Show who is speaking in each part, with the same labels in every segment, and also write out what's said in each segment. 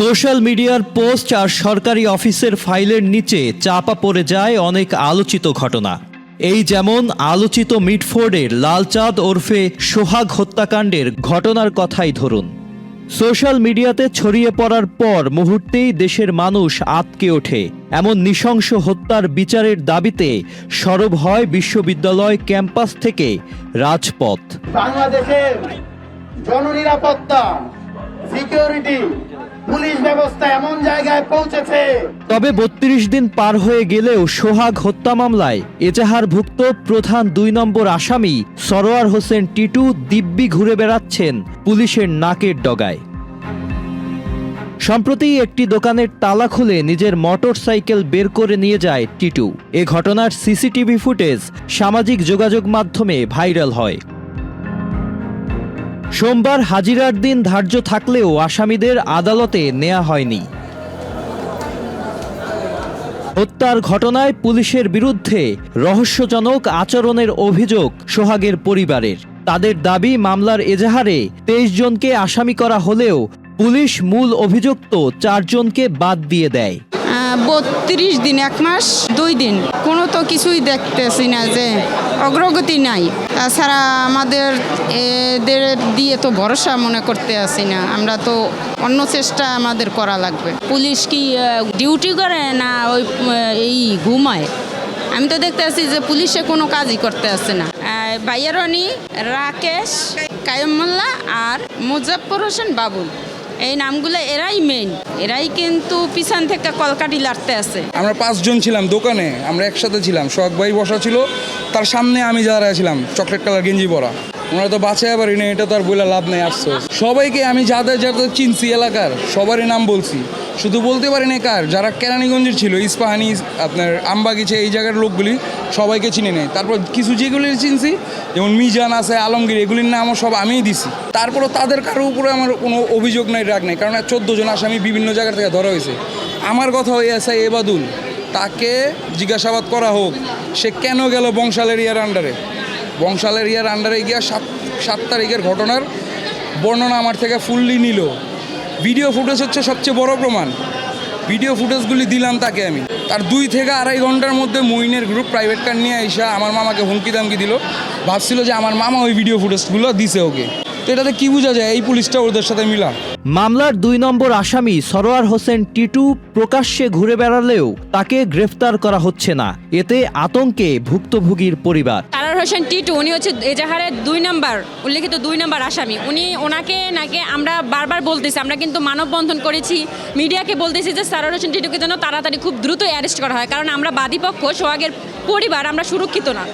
Speaker 1: Social মিডিয়ার post আর সরকারি অফিসের ফাইলের নিচে চাপা পড়ে যায় অনেক আলোচিত ঘটনা। এই যেমন আলোচিত মিটফোর্ডের লালচাঁদ ওরফে সোহাগ হত্যাকাণ্ডের ঘটনার কথাই ধরুন। সোশ্যাল মিডিয়াতে ছড়িয়ে পড়ার পর মুহূর্তেই দেশের মানুষ আতকে ওঠে। এমন নৃশংস হত্যার বিচারের দাবিতে সরব হয় বিশ্ববিদ্যালয় ক্যাম্পাস থেকে রাজপথ।
Speaker 2: বাংলাদেশের জননিরাপত্তা, সিকিউরিটি পুলিশ ব্যবস্থা এমন জায়গায় পৌঁছেছে।
Speaker 1: তবে বত্রিশ দিন পার হয়ে গেলেও সোহাগ হত্যা মামলায় এজাহারভুক্ত প্রধান দুই নম্বর আসামি সরোয়ার হোসেন টিটু দিব্যি ঘুরে বেড়াচ্ছেন পুলিশের নাকের ডগায়। সম্প্রতি একটি দোকানের তালা খুলে নিজের মোটর সাইকেল বের করে নিয়ে যায় টিটু। এ ঘটনার সিসিটিভি ফুটেজ সামাজিক যোগাযোগ মাধ্যমে ভাইরাল হয়। সোমবার হাজিরার দিন ধার্য থাকলেও আসামিদের আদালতে নেওয়া হয়নি। হত্যার ঘটনায় পুলিশের বিরুদ্ধে রহস্যজনক আচরণের অভিযোগ সোহাগের পরিবারের। তাদের দাবি, মামলার এজাহারে তেইশ জনকে আসামি করা হলেও পুলিশ মূল অভিযুক্ত চারজনকে বাদ দিয়ে দেয়।
Speaker 3: বত্রিশ দিন এক মাস দুই দিন। কোনো তো কিছুই দেখতেছি না যে অগ্রগতি নাই। তাছাড়া আমাদের এদের দিয়ে তো ভরসা মনে করতে আসি না। আমরা তো অন্য চেষ্টা আমাদের করা লাগবে।
Speaker 4: পুলিশ কি ডিউটি করে না ওই এই ঘুমায়?
Speaker 3: আমি তো দেখতে আছি যে পুলিশে কোনো কাজই করতে আসে না। ভাইয়ারনি রাকেশ কায়ম মোল্লা আর মুজাফর হোসেন বাবুল। এই নামগুলো এরাই মেন এরাই কিন্তু পিছন থেকে কলকাটি লাড়তে আছে
Speaker 5: আমরা পাঁচজন ছিলাম দোকানে, আমরা একসাথে ছিলাম। সোহাগ ভাই বসা ছিল, তার সামনে আমি যারা ছিলাম চকলেট কালার গেঞ্জি পরা। ওনারা তো বাঁচাই পারি না এটা তো আর বলে লাভ নেই, আফসোস। সবাইকে আমি যাদের যাদের চিনছি এলাকার, সবারই নাম বলছি। শুধু বলতে পারি না কার, যারা কেরানীগঞ্জের ছিল, ইস্পাহানি, আপনার আমবাগিছে এই জায়গার লোকগুলি সবাইকে চিনে নেয় তারপর কিছু যেগুলি চিনছি, যেমন মিজান আছে, আলমগীর, এগুলির নামও সব আমিই দিছি। তারপরও তাদের কারও উপরে আমার কোনো অভিযোগ নাই, রাগ নেই। কারণ চোদ্দ জন আসামি বিভিন্ন জায়গা থেকে ধরা হয়েছে। আমার কথা হয়ে আছে এবাদুল, তাকে জিজ্ঞাসাবাদ করা হোক, সে কেন গেল বংশাল এরিয়ার আন্ডারে বংশাল এরিয়ার আন্ডারে গিয়া সাত সাত তারিখের ঘটনার বর্ণনা আমার থেকে ফুললি নিল। ভিডিও ফুটেজ হচ্ছে সবচেয়ে বড় প্রমাণ। ভিডিও ফুটেজগুলি দিলাম তাকে আমি। তার দুই থেকে আড়াই ঘণ্টার মধ্যে মইনের গ্রুপ প্রাইভেট কার নিয়ে এসে আমার মামাকে হুমকি দামকি দিল। ভাবছিল যে আমার মামা ওই ভিডিও ফুটেজগুলো দিছে ওকে। তো এটাতে কি বোঝা যায়? এই পুলিশটা ওদের সাথে মিলা।
Speaker 1: মামলার দুই নম্বর আসামি সরোয়ার হোসেন টিটু প্রকাশ্যে ঘুরে বেড়ালেও তাকে গ্রেফতার করা হচ্ছে না। এতে আতঙ্কে ভুক্তভোগীর পরিবার।
Speaker 4: হোসেন টিটু, উনি হচ্ছে এজাহারের দুই নাম্বার, উল্লেখিত দুই নাম্বার আসামি। উনি ওনাকে নাকি আমরা বারবার বলতেছি, আমরা কিন্তু মানববন্ধন করেছি, মিডিয়াকে বলতেছি যে সারার হোসেন টিটুকে যেন তাড়াতাড়ি খুব দ্রুত অ্যারেস্ট করা হয়, কারণ আমরা বাদীপক্ষ, সোহাগের পরিবার, আমরা সুরক্ষিত না।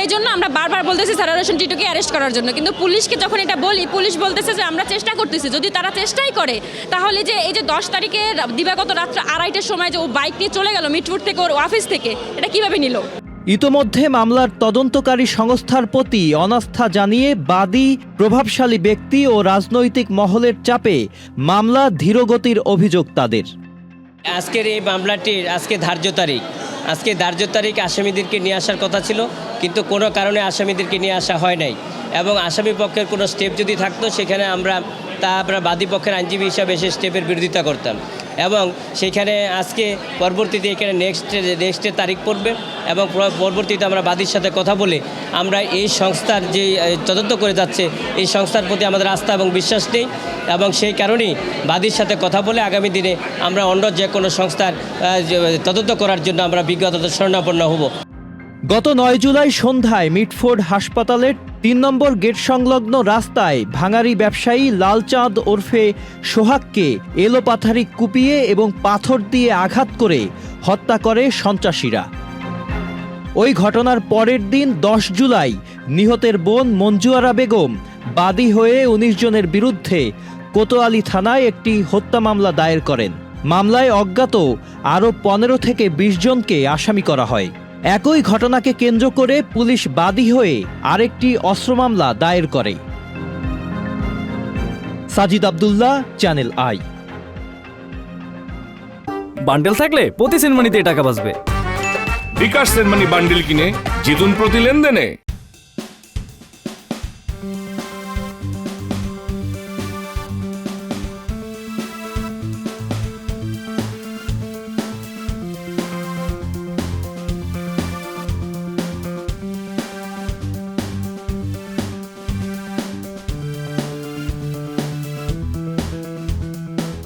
Speaker 4: এই জন্য আমরা বারবার বলতেছি সারার হোসেন টিটুকে অ্যারেস্ট করার জন্য, কিন্তু পুলিশকে যখন এটা বলি, পুলিশ বলতেছে যে আমরা চেষ্টা করতেছি, যদি তারা চেষ্টাই করে, তাহলে যে এই যে দশ তারিখে দিবাগত রাত্রে আড়াইটার সময় যে ও বাইক নিয়ে চলে গেল মিটফুট থেকে ওর অফিস থেকে, এটা কীভাবে নিল?
Speaker 1: ইতোমধ্যে মামলার তদন্তকারী সংস্থার প্রতি অনাস্থা জানিয়ে বাদী, প্রভাবশালী ব্যক্তি ও রাজনৈতিক মহলের চাপে মামলা ধীরগতির অভিযোগ তাদের।
Speaker 6: আজকের এই মামলাটির আজকে ধার্য তারিখ। আজকে ধার্য তারিখ আসামিদেরকে নিয়ে আসার কথা ছিল, কিন্তু কোনো কারণে আসামিদেরকে নিয়ে আসা হয় নাই। এবং আসামি পক্ষের কোনো স্টেপ যদি থাকতো, সেখানে আমরা তা আমরা বাদী পক্ষের আইনজীবী হিসাবে সে স্টেপের বিরোধিতা করতাম। এবং সেখানে আজকে পরবর্তীতে এখানে নেক্সট নেক্সটের তারিখ পড়বে এবং পরবর্তীতে আমরা বাদির সাথে কথা বলে আমরা এই সংস্থার যে তদন্ত করে যাচ্ছে, এই সংস্থার প্রতি আমাদের আস্থা এবং বিশ্বাস নেই এবং সেই কারণেই বাদির সাথে কথা বলে আগামী দিনে আমরা অন্য যে কোনো সংস্থার তদন্ত করার জন্য আমরা বিজ্ঞতা শরণাপন্ন হব।
Speaker 1: গত নয় জুলাই সন্ধ্যায় মিটফোর্ড হাসপাতালের তিন নম্বর গেট সংলগ্ন রাস্তায় ভাঙারি ব্যবসায়ী লালচাঁদ ওরফে সোহাগকে এলোপাথারি কুপিয়ে এবং পাথর দিয়ে আঘাত করে হত্যা করে সন্ত্রাসীরা। ওই ঘটনার পরের দিন দশ জুলাই নিহতের বোন মঞ্জুয়ারা বেগম বাদী হয়ে উনিশ জনের বিরুদ্ধে কোতোয়ালি থানায় একটি হত্যা মামলা দায়ের করেন। মামলায় অজ্ঞাত আরও পনেরো থেকে বিশ জনকে আসামি করা হয়। একই ঘটনাকে কেন্দ্র করে পুলিশ বাদী হয়ে আরেকটি অস্ত্র মামলা দায়ের করে। Sajid Abdullah channel I.
Speaker 7: Bundle থাকলে প্রতি সেনমানিতে টাকা বাঁচবে।
Speaker 8: বিকাশ সেনমানি বান্ডেল কিনে জিতুন প্রতি লেনদেনে।